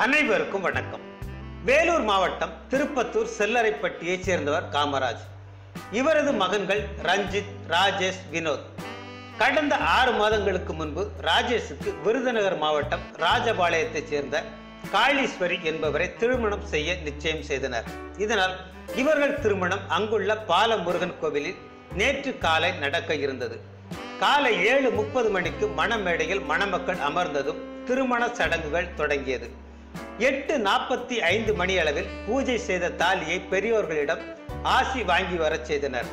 அனைவருக்கும் வணக்கம். வேலூர் மாவட்டம் திருப்பத்தூர் செல்லரைப்பட்டியைச் சேர்ந்தவர் காமராஜ். இவரது மகன்கள் ரஞ்சித் ராஜேஷ் வினோத். கடந்த ஆறு மாதங்களுக்கு முன்பு ராஜேஷுக்கு விருதுநகர் மாவட்டம் ராஜபாளையத்தைச் சேர்ந்த காளீஸ்வரி என்பவரை திருமணம் செய்ய நிச்சயம் செய்தனர். இதனால் இவர்கள் திருமணம் அங்குள்ள பாலமுருகன் கோவிலில் நேற்று காலை நடக்க இருந்தது. காலை ஏழு முப்பது மணிக்கு மணமேடையில் மணமக்கள் அமர்ந்ததும் திருமண சடங்குகள் தொடங்கியது. எட்டு நாற்பத்தி ஐந்து மணி அளவில் பூஜை செய்த தாலியை பெரியோர்களிடம் ஆசி வாங்கி வரச் செய்தனர்.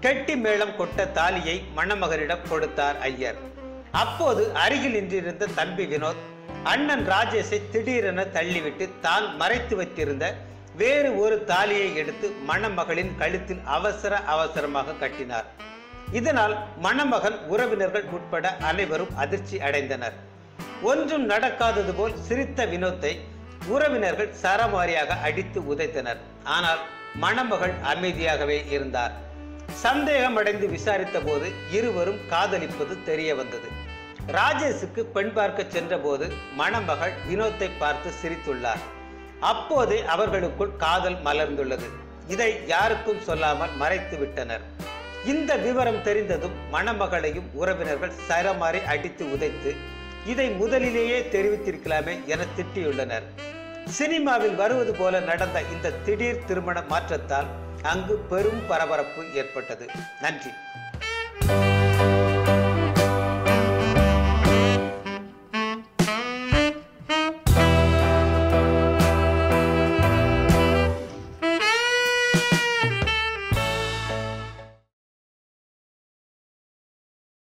கெட்டி மேளம் கொட்ட தாலியை மணமகனிடம் கொடுத்தார் ஐயர். அப்போது அருகில் நின்றிருந்த தம்பி வினோத் அண்ணன் ராஜேஷை திடீரென தள்ளிவிட்டு தான் மறைத்து வைத்திருந்த வேறு ஒரு தாலியை எடுத்து மணமகளின் கழுத்தில் அவசர அவசரமாக கட்டினார். இதனால் மணமகன் உறவினர்கள் உட்பட அனைவரும் அதிர்ச்சி அடைந்தனர். ஒன்றும் நடக்காதது போல் சிரித்த வினோத்தை உறவினர்கள் சரமாரியாக அடித்து உதைத்தனர். ஆனால் மணமகள் அமைதியாகவே இருந்தார். சந்தேகம் அடைந்து விசாரித்த போது இருவரும் காதலிப்பது தெரிய வந்தது. ராஜேஷுக்கு பெண் பார்க்க சென்றபோது மணமகள் வினோத்தை பார்த்து சிரித்துள்ளார். அப்போதே அவர்களுக்குள் காதல் மலர்ந்துள்ளது. இதை யாருக்கும் சொல்லாமல் மறைத்து விட்டனர். இந்த விவரம் தெரிந்ததும் மணமகளையும் உறவினர்கள் சரமாரி அடித்து உதைத்து இதை முதலிலேயே தெரிவித்திருக்கலாமே என திட்டியுள்ளனர். சினிமாவில் வருவது போல நடந்த இந்த திடீர் திருமண மாற்றத்தால் அங்கு பெரும் பரபரப்பு ஏற்பட்டது. நன்றி.